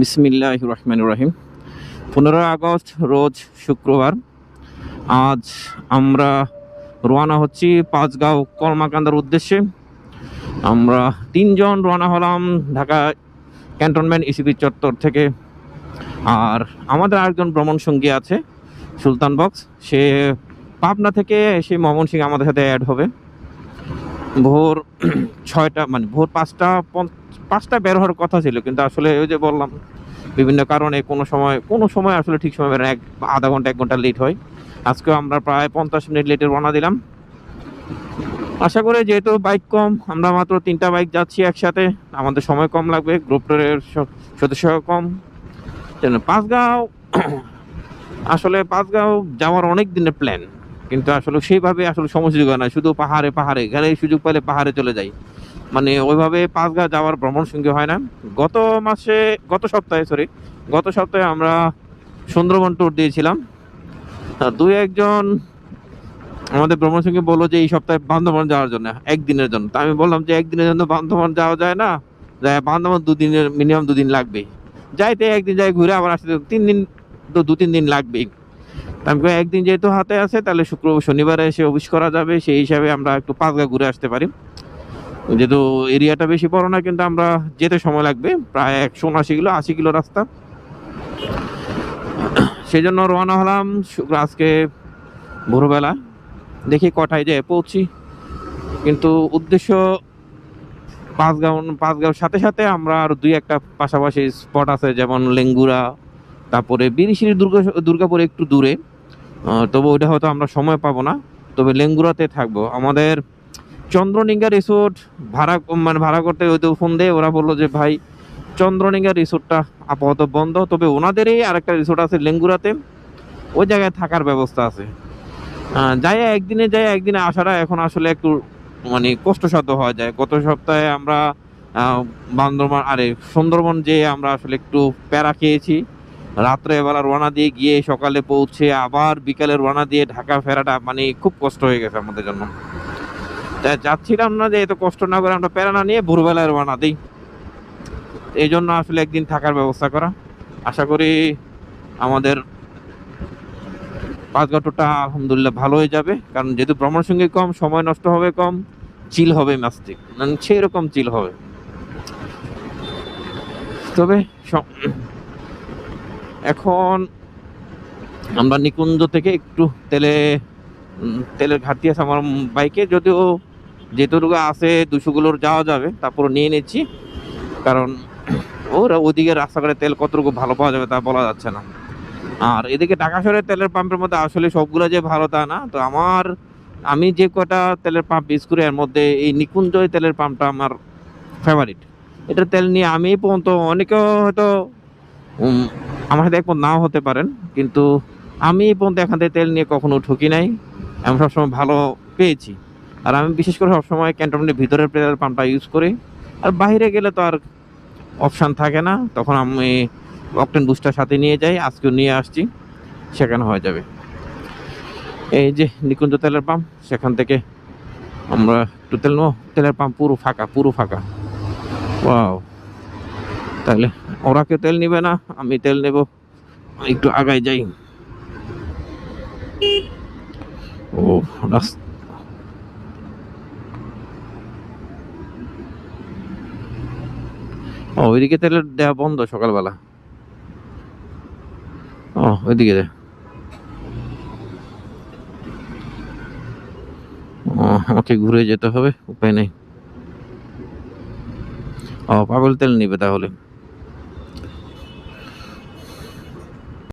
বিসমিল্লাহ রহমান রহিম পনেরোই আগস্ট, রোজ শুক্রবার, আজ আমরা রওনা হচ্ছি পাঁচগাঁও কর্মাকান্দার উদ্দেশ্যে। আমরা তিনজন রওনা হলাম ঢাকা ক্যান্টনমেন্ট ইসিবি চত্বর থেকে। আর আমাদের আরেকজন ভ্রমণ সঙ্গী আছে, সুলতান বক্স। সে পাবনা থেকে এসে ময়মনসিং আমাদের সাথে অ্যাড হবে। ভোর ছয়টা মানে ভোর পাঁচটা পাঁচটা বের হওয়ার কথা ছিল, কিন্তু আসলে ওই যে বললাম, বিভিন্ন কারণে কোনো সময় কোনো সময় আসলে ঠিক সময় এক, আধা ঘণ্টা, এক ঘণ্টা লেট হয়। আজকেও আমরা প্রায় পঞ্চাশ মিনিট লেটে রওনা দিলাম। আশা করি যেহেতু বাইক কম, আমরা মাত্র তিনটা বাইক যাচ্ছি একসাথে। আমাদের সময় কম লাগবে গ্রুপ গ্রুপের সদস্য কম। পাঁচগাঁও, আসলে পাঁচগাঁও যাওয়ার অনেক দিনের প্ল্যান কিন্তু আসলে সেইভাবে আসলে হয় না। শুধু পাহাড়ে পাহাড়ে গেলে সুযোগ পেলে পাহাড়ে চলে যাই। মানে ওইভাবে পাঁচগাঁ যাওয়ার ভ্রমণ সঙ্গী হয় না। গত মাসে, গত সপ্তাহে সরি গত সপ্তাহে আমরা সুন্দরবন ট্যুর দিয়েছিলাম। দুই একজন আমাদের ভ্রমণ সঙ্গী বলল যে এই সপ্তাহে বান্ধবন যাওয়ার জন্য, একদিনের জন্য। তা আমি বললাম যে একদিনের জন্য বান্ধবন যাওয়া যায় না। বান্ধবন দুদিনের মিনিমাম দুদিন লাগবে যাইতে একদিন যাই, ঘুরে আবার আসতে তিন দিন তো দু, তিন দিন লাগবেই। আমি একদিন যেহেতু হাতে আছে, তাহলে শুক্র শনিবারে এসে অফিস করা যাবে, সেই হিসাবে আমরা একটু পাঁচগা ঘুরে আসতে পারি। যেহেতু এরিয়াটা বেশি বড় না, কিন্তু আমরা যেতে সময় লাগবে, প্রায় একশো উনআশি কিলো, আশি কিলো রাস্তা। সেই জন্য রওনা হলাম আজকে ভোরবেলা। দেখি কটায় যে পৌঁছি। কিন্তু উদ্দেশ্য পাঁচগাঁও পাঁচগাঁওর সাথে সাথে আমরা আর দুই একটা পাশাপাশি স্পট আছে, যেমন লেঙ্গুরা তারপরে বিরিশির দুর্গা, দুর্গাপুর একটু দূরে। তবে ওইটা হয়তো আমরা সময় পাবো না। তবে লেঙ্গুরাতে থাকব। আমাদের চন্দ্রনিঙ্গা রিসোর্ট ভাড়া মানে ভাড়া করতে ওই তো ফোন দিয়ে ওরা বলল যে, ভাই চন্দ্রনিঙ্গা রিসোর্টটা আপাতত বন্ধ। তবে ওনাদেরই আরেকটা রিসোর্ট আছে লেঙ্গুরাতে। ওই জায়গায় থাকার ব্যবস্থা আছে। যাই একদিনে যাই একদিনে আসাটা এখন আসলে একটু মানে কষ্টসাধ্য হওয়া যায়। গত সপ্তাহে আমরা বান্দরবান, আরে, সুন্দরবন যেয়ে আমরা আসলে একটু প্যারা খেয়েছি। রাত্রে বেলা রওনা দিয়ে গিয়ে সকালে পৌঁছে আবার বিকালে রওনা দিয়ে ঢাকা ফেরাটা মানে খুব কষ্ট হয়ে গেছে আমাদের জন্য। তাই যাচ্ছিলাম না যে এত কষ্ট না করে আমরা প্যারা না নিয়ে ভোরবেলায় রওনা দিই। এই জন্য আসলে একদিন থাকার ব্যবস্থা করা। আশা করি আমাদের পাঁচ ঘন্টাটা আলহামদুলিল্লাহ ভালো হয়ে যাবে। কারণ যেহেতু ভ্রমণ সঙ্গে কম, সময় নষ্ট হবে কম চিল হবে মাস্তিক মানে সেই রকম চিল হবে। তবে এখন আমরা নিকুঞ্জ থেকে একটু তেলে তেলের ঘাটতি আছে আমার বাইকে, যদিও যেটুকু আছে দুশোগুলোর যাওয়া যাবে তারপর নিয়ে নিচ্ছি। কারণ ওরা ওদিকে রাস্তাঘাটে তেল কতটুকু ভালো পাওয়া যাবে তা বলা যাচ্ছে না। আর এদিকে ঢাকা শহরের তেলের পাম্পের মধ্যে আসলে সবগুলো যে ভালো তা না, তো আমার, আমি যে কটা তেলের পাম্প ইউজ করি, এর মধ্যে এই নিকুঞ্জয় তেলের পাম্পটা আমার ফেভারিট এটা তেল নিয়ে আমি পর্যন্ত অনেকেও হয়তো আমার সাথে একমত নাও হতে পারেন, কিন্তু আমি এই পর্যন্ত এখান থেকে তেল নিয়ে কখনো ঠকি নাই। আমি সবসময় ভালো পেয়েছি। আর আমি বিশেষ করে সবসময় ক্যান্টনমেন্টের ভিতরের তেলের পাম্পটা ইউজ করি। আর বাইরে গেলে তো আর অপশান থাকে না। তখন আমি অকটেন বুস্টার সাথে নিয়ে যাই, আজকেও নিয়ে আসছি, সেখানে হয়ে যাবে। এই যে নিকুঞ্জ তেলের পাম্প, সেখান থেকে আমরা একটু তেল নেব। তেলের পাম্প পুরো ফাঁকা পুরো ফাঁকা। ওয়াও তাহলে ওরা কেউ তেল নিবে না, আমি তেল নেব। একটু আগায় যাই। ও, রাস্তা। ও, ওইদিকে তেলের দেওয়া বন্ধ সকালবেলা। ও, ওইদিকে আমাকে ঘুরে যেতে হবে, উপায় নেই। ও, পাগল তেল নিবে তাহলে।